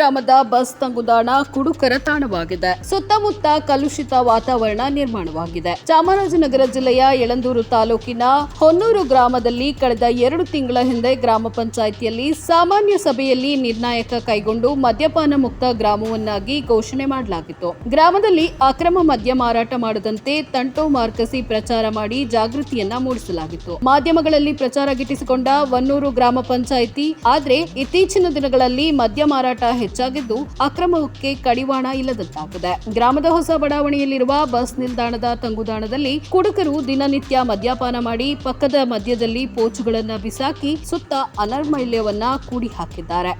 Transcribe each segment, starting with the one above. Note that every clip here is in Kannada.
ಗ್ರಾಮದ ಬಸ್ ತಂಗುದಾಣ ಕುಡುಕರ ತಾಣವಾಗಿದೆ. ಸುತ್ತಮುತ್ತ ಕಲುಷಿತ ವಾತಾವರಣ ನಿರ್ಮಾಣವಾಗಿದೆ. ಚಾಮರಾಜನಗರ ಜಿಲ್ಲೆಯ ಯಳಂದೂರು ತಾಲೂಕಿನ ಹೊನ್ನೂರು ಗ್ರಾಮದಲ್ಲಿ ಕಳೆದ ಎರಡು ತಿಂಗಳ ಹಿಂದೆ ಗ್ರಾಮ ಪಂಚಾಯಿತಿಯಲ್ಲಿ ಸಾಮಾನ್ಯ ಸಭೆಯಲ್ಲಿ ನಿರ್ಣಾಯಕ ಕೈಗೊಂಡು ಮದ್ಯಪಾನ ಮುಕ್ತ ಗ್ರಾಮವನ್ನಾಗಿ ಘೋಷಣೆ ಮಾಡಲಾಗಿತ್ತು. ಗ್ರಾಮದಲ್ಲಿ ಅಕ್ರಮ ಮದ್ಯ ಮಾರಾಟ ಮಾಡದಂತೆ ತಂಟೋ ಮಾರ್ಕಸಿ ಪ್ರಚಾರ ಮಾಡಿ ಜಾಗೃತಿಯನ್ನ ಮೂಡಿಸಲಾಗಿತ್ತು. ಮಾಧ್ಯಮಗಳಲ್ಲಿ ಪ್ರಚಾರ ಗಿಟ್ಟಿಸಿಕೊಂಡ ವನ್ನೂರು ಗ್ರಾಮ ಪಂಚಾಯಿತಿ, ಆದ್ರೆ ಇತ್ತೀಚಿನ ದಿನಗಳಲ್ಲಿ ಮದ್ಯ ಮಾರಾಟ ಹೆಚ್ಚಾಗಿದ್ದು ಅಕ್ರಮಕ್ಕೆ ಕಡಿವಾಣ ಇಲ್ಲದಂತಾಗಿದೆ. ಗ್ರಾಮದ ಹೊಸ ಬಡಾವಣೆಯಲ್ಲಿರುವ ಬಸ್ ನಿಲ್ದಾಣದ ತಂಗುದಾಣದಲ್ಲಿ ಕುಡುಕರು ದಿನನಿತ್ಯ ಮದ್ಯಪಾನ ಮಾಡಿ ಪಕ್ಕದ ಮಧ್ಯದಲ್ಲಿ ಪೋಚುಗಳನ್ನು ಬಿಸಾಕಿ ಸುತ್ತ ಅನರ್ಮೈಲ್ಯವನ್ನ ಕೂಡಿ ಹಾಕಿದ್ದಾರೆ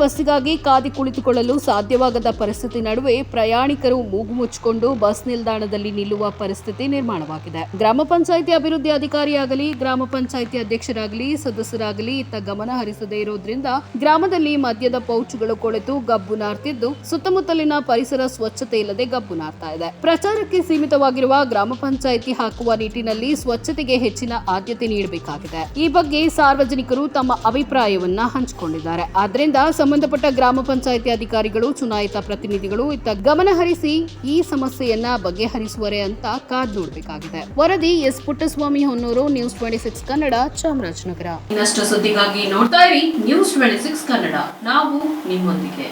ಬಸ್ಸಿಗಾಗಿ ಕಾದಿ ಕುಳಿತುಕೊಳ್ಳಲು ಸಾಧ್ಯವಾಗದ ಪರಿಸ್ಥಿತಿ ನಡುವೆ ಪ್ರಯಾಣಿಕರು ಮೂಗು ಮುಚ್ಚಿಕೊಂಡು ಬಸ್ ನಿಲ್ದಾಣದಲ್ಲಿ ನಿಲ್ಲುವ ಪರಿಸ್ಥಿತಿ ನಿರ್ಮಾಣವಾಗಿದೆ. ಗ್ರಾಮ ಪಂಚಾಯಿತಿ ಅಭಿವೃದ್ಧಿ ಅಧಿಕಾರಿಯಾಗಲಿ, ಗ್ರಾಮ ಪಂಚಾಯಿತಿ ಅಧ್ಯಕ್ಷರಾಗಲಿ, ಸದಸ್ಯರಾಗಲಿ ಇತ್ತ ಗಮನ ಹರಿಸದೇ ಇರೋದ್ರಿಂದ ಗ್ರಾಮದಲ್ಲಿ ಮದ್ಯದ ಪೌಚ್ಗಳು ಕೊಳೆತು, ಗಬ್ಬು ನಾರ್ತಿದ್ದು. ಸುತ್ತಮುತ್ತಲಿನ ಪರಿಸರ ಸ್ವಚ್ಛತೆ ಇಲ್ಲದೆ ಗಬ್ಬು ನಾರ್ತಾ ಇದೆ. ಪ್ರಚಾರಕ್ಕೆ ಸೀಮಿತವಾಗಿರುವ ಗ್ರಾಮ ಪಂಚಾಯಿತಿ ಹಾಕುವ ನಿಟ್ಟಿನಲ್ಲಿ ಸ್ವಚ್ಛತೆಗೆ ಹೆಚ್ಚಿನ ಆದ್ಯತೆ ನೀಡಬೇಕಾಗಿದೆ. ಈ ಬಗ್ಗೆ ಸಾರ್ವಜನಿಕರು ತಮ್ಮ ಅಭಿಪ್ರಾಯವನ್ನ ಹಂಚಿಕೊಂಡಿದ್ದಾರೆ. ಆದ್ರಿಂದ ಸಂಬಂಧಪಟ್ಟ ಗ್ರಾಮ ಪಂಚಾಯಿತಿ ಅಧಿಕಾರಿಗಳು, ಚುನಾಯಿತ ಪ್ರತಿನಿಧಿಗಳು ಇತ್ತ ಗಮನ ಹರಿಸಿ ಈ ಸಮಸ್ಯೆಯನ್ನ ಬಗೆಹರಿಸುವರೆ ಅಂತ ಕಾದ್ ನೋಡಬೇಕಾಗಿದೆ. ವರದಿ S Puttaswamy Honnur news twenty six Kannada, Chamarajanagar. ಇನ್ನಷ್ಟು ಸುದ್ದಿಗಾಗಿ ನೋಡ್ತಾ ಇರಿ ನ್ಯೂಸ್ ಟ್ವೆಂಟಿ ಸಿಕ್ಸ್ ಕನ್ನಡ. ನಾವು ನಿಮ್ಮೊಂದಿಗೆ.